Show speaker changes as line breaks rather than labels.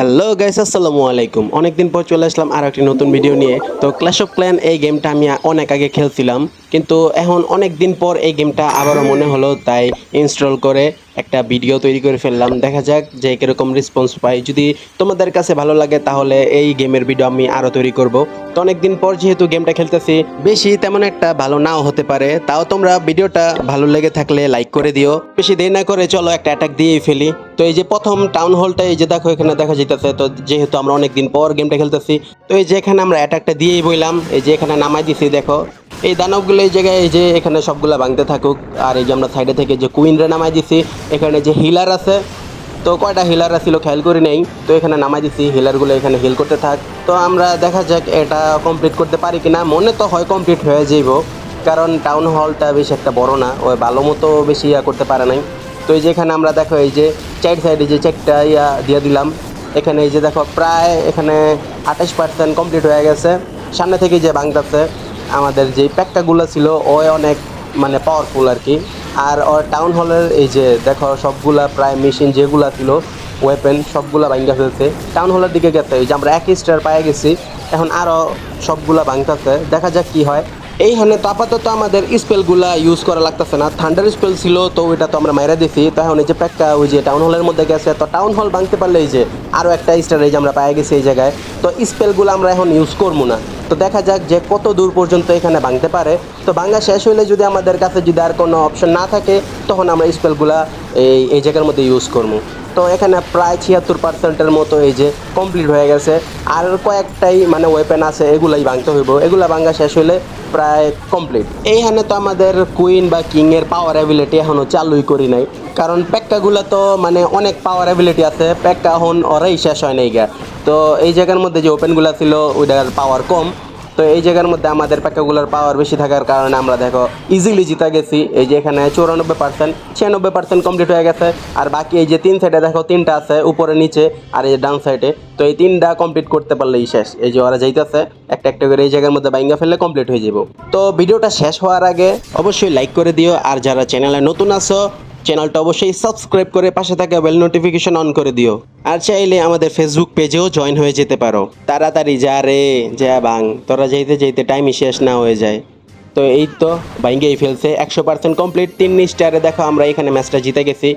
Hello guys আসসালামু আলাইকুম। অনেকদিন পর চলে আসলাম আর একটি নতুন ভিডিও নিয়ে। তো ক্ল্যাশ অফ ক্ল্যান এই গেমটা আমি অনেক আগে খেলছিলাম। কিন্তু এখন অনেক দিন পর এই গেমটা আবারও মনে হলো, তাই ইনস্টল করে একটা ভিডিও তৈরি করে ফেললাম। দেখা যাক যে কীরকম রেসপন্স পাই। যদি তোমাদের কাছে ভালো লাগে, তাহলে এই গেমের ভিডিও আমি আরও তৈরি করব। তো অনেকদিন পর যেহেতু গেমটা খেলতেছি, বেশি তেমন একটা ভালো নাও হতে পারে। তাও তোমরা ভিডিওটা ভালো লেগে থাকলে লাইক করে দিও। বেশি দেরি না করে চলো একটা অ্যাটাক দিয়েই ফেলি। তো এই যে প্রথম টাউন হলটা এই যে দেখো এখানে দেখা যেতেছে তো যেহেতু আমরা অনেকদিন পর গেমটা খেলতেছি, তো এই যে এখানে আমরা অ্যাটাকটা দিয়েই বইলাম। এই যে এখানে নামাই দিছি, দেখো। এই দানবগুলো এই জায়গায় এই যে এখানে সবগুলা ভাঙতে থাকুক, আর এই যে আমরা সাইডে থেকে যে কুইনরে নামাই দিছি, এখানে যে হিলার আছে, তো কয়টা হিলার ছিল খেয়াল করি নেই, তো এখানে নামাই দিছি হিলারগুলো এখানে হিল করতে থাক। তো আমরা দেখা যাক এটা কমপ্লিট করতে পারি কিনা, মনে তো হয় কমপ্লিট হয়ে যাইব, কারণ টাউন হলটা বেশি একটা বড় না, ওই ভালো মতো বেশি ইয়া করতে পারে নাই। তো এই যে এখানে আমরা দেখো এই যে চাইড সাইডে যে চেকটা ইয়া দিয়ে দিলাম, এখানে এই যে দেখো প্রায় এখানে আঠাশ পার্সেন্ট কমপ্লিট হয়ে গেছে, সামনে থেকে যে বাংলাতে আমাদের যে প্যাক্কাগুলো ছিল ও অনেক মানে পাওয়ারফুল আর কি আর ওর টাউন হলের এই যে দেখো, সবগুলা প্রায় মেশিন যেগুলা ছিল ওয়েপেন সবগুলা ভাঙ্গা ফেলছে। টাউন হলের দিকে গেছে এই যে আমরা এক স্টার পায়ে গেছি, এখন আরও সবগুলা ভাঙতেছে। দেখা যাক কি হয়। এইখানে তো আপাতত আমাদের স্পেলগুলা ইউজ করা লাগতেছে না। থান্ডার স্পেল ছিল, তো ওইটা তো আমরা মেরে দিছি। তো এখন এই যে প্যাকটা ওই যে টাউন হলের মধ্যে গেছে, তো টাউন হল ভাঙতে পারলে এই যে আরও একটা স্টার এই যে আমরা পায়ে গেছি এই জায়গায়। তো স্পেলগুলো আমরা এখন ইউজ করব না। তো দেখা যাক যে কত দূর পর্যন্ত এখানে ভাঙতে পারে। তো ভাঙা শেষ হলে যদি আমাদের কাছে যদি আর কোনো অপশন না থাকে, তখন আমরা স্পেলগুলা এই এই জায়গার মধ্যে ইউজ করব। তো এখানে প্রায় ছিয়াত্তর পার্সেন্টের মতো এই যে কমপ্লিট হয়ে গেছে। আর কয়েকটাই মানে ওয়েপেন আছে, এগুলাই ভাঙতে হইব। এগুলা ভাঙা শেষ হলে প্রায় কমপ্লিট এইখানে তো আমাদের কুইন বা কিংয়ের পাওয়ার অ্যাবিলিটি এখনও চালুই করি নাই। কারণ প্যাক্কাগুলো তো মানে অনেক পাওয়ার অ্যাবিলিটি আছে প্যাক্কা এখন ওরাই শেষ হয় নাই গা। তো এই জায়গার মধ্যে যে ওপেনগুলো ছিল, ওইটার পাওয়ার কম। তো এই জায়গার মধ্যে আমাদের প্যাকাগুলোর পাওয়ার বেশি থাকার কারণে আমরা দেখো ইজিলি জিতে গেছি। এই যে এখানে চৌরানব্বই পার্সেন্ট ছিয়ানব্বই পার্সেন্ট কমপ্লিট হয়ে গেছে। আর বাকি এই যে তিন সাইডে দেখো তিনটা আছে, উপরে, নিচে আর এই যে ডান সাইডে তো এই তিনটা কমপ্লিট করতে পারলেই শেষ। এই যে ওরা যাইতেছে, একটা একটা করে এই জায়গার মধ্যে বাইঙ্গা ফেললে কমপ্লিট হয়ে যাব। তো ভিডিওটা শেষ হওয়ার আগে অবশ্যই লাইক করে দিও। আর যারা চ্যানেলে নতুন আছো চ্যানেলটা অবশ্যই সাবস্ক্রাইব করে পাশে থাকা বেল নোটিফিকেশন অন করে দিও। আর চাইলে আমাদের ফেসবুক পেজেও জয়েন হয়ে যেতে পারো। তাড়াতাড়ি যা রে, যা বাং। তোরা যেতে যেতে টাইম শেষ না হয়ে যায়। তো এই তো বাইঙ্গেই ফেলছে। একশো পার্সেন্ট কমপ্লিট তিন স্টারে দেখো, আমরা এখানে ম্যাচটা জিতে গেছি।